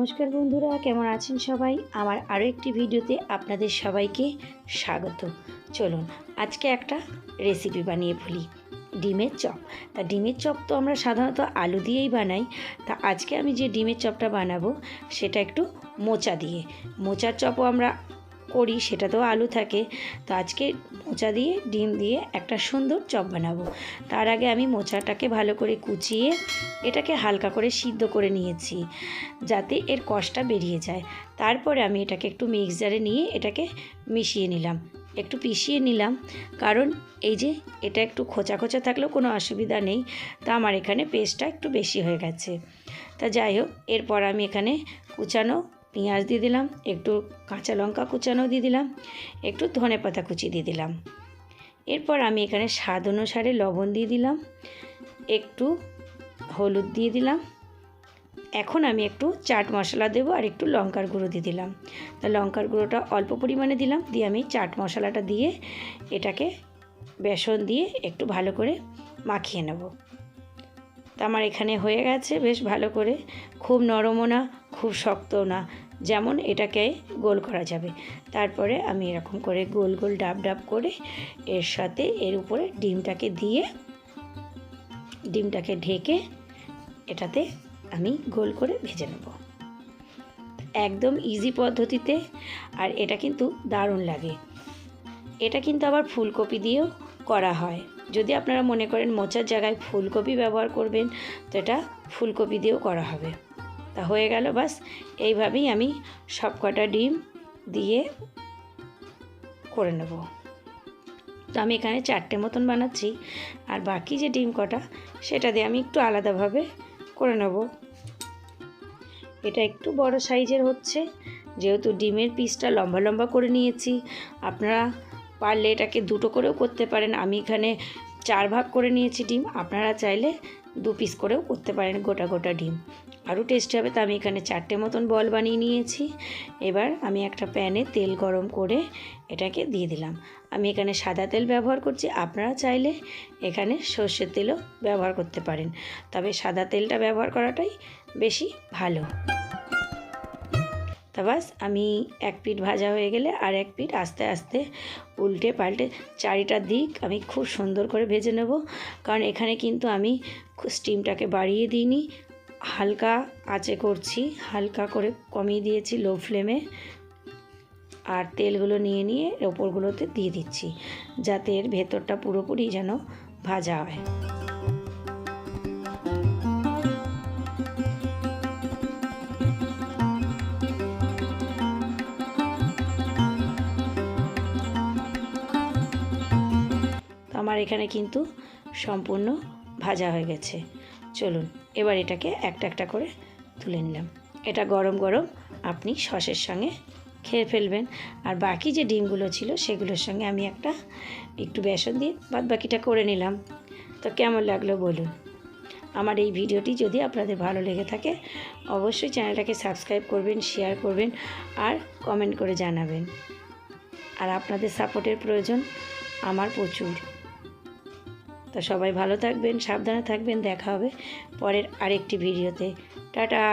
নমস্কার বন্ধুরা, কেমন আছেন সবাই? আমার আরও একটি ভিডিওতে আপনাদের সবাইকে স্বাগত। চলুন, আজকে একটা রেসিপি বানিয়ে ফেলি, ডিমের চপ। তা ডিমের চপ তো আমরা সাধারণত আলু দিয়েই বানাই। তা আজকে আমি যে ডিমের চপটা বানাবো, সেটা একটু মোচা দিয়ে। মোচার চপও আমরা করি, সেটাতেও আলু থাকে। তো আজকে মোচা দিয়ে, ডিম দিয়ে একটা সুন্দর চপ বানাবো। তার আগে আমি মোচাটাকে ভালো করে কুচিয়ে এটাকে হালকা করে সিদ্ধ করে নিয়েছি, যাতে এর কষটা বেরিয়ে যায়। তারপরে আমি এটাকে একটু মিক্সারে নিয়ে এটাকে মিশিয়ে নিলাম। একটু পিষিয়ে নিলাম, কারণ এই যে এটা একটু খোঁচা খোঁচা থাকলেও কোনো অসুবিধা নেই। তা আমার এখানে পেস্টটা একটু বেশি হয়ে গেছে। তা যাই হোক, এরপর আমি এখানে কুচানো পেঁয়াজ দিয়ে দিলাম, একটু কাঁচা লঙ্কা কুচানো দিয়ে দিলাম, একটু ধনে পাতা কুচি দিয়ে দিলাম। এরপর আমি এখানে স্বাদ অনুসারে লবণ দিয়ে দিলাম, একটু হলুদ দিয়ে দিলাম। এখন আমি একটু চাট মশলা দেবো আর একটু লঙ্কার গুঁড়ো দিয়ে দিলাম। তা লঙ্কার গুঁড়োটা অল্প পরিমাণে দিলাম, দিয়ে আমি চাট মশলাটা দিয়ে এটাকে বেসন দিয়ে একটু ভালো করে মাখিয়ে নেব। তা আমার এখানে হয়ে গেছে, বেশ ভালো করে। খুব নরমও না, খুব শক্তও না। যেমন এটাকে গোল করা যাবে। তারপরে আমি এরকম করে গোল গোল ডাব ডাব করে এর সাথে এর উপরে ডিমটাকে দিয়ে, ডিমটাকে ঢেকে এটাতে আমি গোল করে ভেজে নেব। একদম ইজি পদ্ধতিতে, আর এটা কিন্তু দারুণ লাগে। এটা কিন্তু আবার ফুলকপি দিয়েও করা হয়। যদি আপনারা মনে করেন মোচার জায়গায় ফুলকপি ব্যবহার করবেন, তো এটা ফুলকপি দিয়েও করা হবে। তা হয়ে গেল বাস, এইভাবেই আমি সব কটা ডিম দিয়ে করে নেব। তো আমি এখানে চারটে মতন বানাচ্ছি, আর বাকি যে ডিম কটা, সেটা দিয়ে আমি একটু আলাদাভাবে করে নেব। এটা একটু বড় সাইজের হচ্ছে, যেহেতু ডিমের পিসটা লম্বা লম্বা করে নিয়েছি, আপনারা পারলে এটাকে দুটো করেও করতে পারেন। আমি এখানে চার ভাগ করে নিয়েছি ডিম। আপনারা চাইলে দু পিস করেও করতে পারেন গোটা গোটা ডিম। আরও টেস্টি হবে, তো আমি এখানে চারটে মতন বল বানিয়ে নিয়েছি। এবার আমি একটা প্যানে তেল গরম করে এটাকে দিয়ে দিলাম। আমি এখানে সাদা তেল ব্যবহার করছি। আপনারা চাইলে এখানে সর্ষের তেলও ব্যবহার করতে পারেন। তবে সাদা তেলটা ব্যবহার করাটাই বেশি ভালো। তা বাস আমি এক পিঠ ভাজা হয়ে গেলে আর এক পিঠ আস্তে আস্তে উল্টে পাল্টে চারিটার দিক আমি খুব সুন্দর করে ভেজে নেব। কারণ এখানে কিন্তু আমি স্টিমটাকে বাড়িয়ে দিইনি। হালকা আঁচে করছি, হালকা করে কমিয়ে দিয়েছি লো ফ্লেমে আর তেলগুলো নিয়ে নিয়ে ওপরগুলোতে দিয়ে দিচ্ছি, যাতে এর ভেতরটা পুরোপুরি যেন ভাজা হয়। আমার এখানে কিন্তু সম্পূর্ণ ভাজা হয়ে গেছে। চলুন, এবার এটাকে একটা একটা করে তুলে নিলাম। এটা গরম গরম আপনি সসের সঙ্গে খেয়ে ফেলবেন। আর বাকি যে ডিমগুলো ছিল সেগুলোর সঙ্গে আমি একটা একটু বেসন দিয়ে বাদ বাকিটা করে নিলাম। তো কেমন লাগল বলুন। আমার এই ভিডিওটি যদি আপনাদের ভালো লেগে থাকে, অবশ্যই চ্যানেলটাকে সাবস্ক্রাইব করবেন, শেয়ার করবেন আর কমেন্ট করে জানাবেন। আর আপনাদের সাপোর্টের প্রয়োজন আমার প্রচুর। তা সবাই ভালো থাকবেন সাবধানে থাকবেন দেখা হবে পরের আরেকটি ভিডিওতে। টাটা!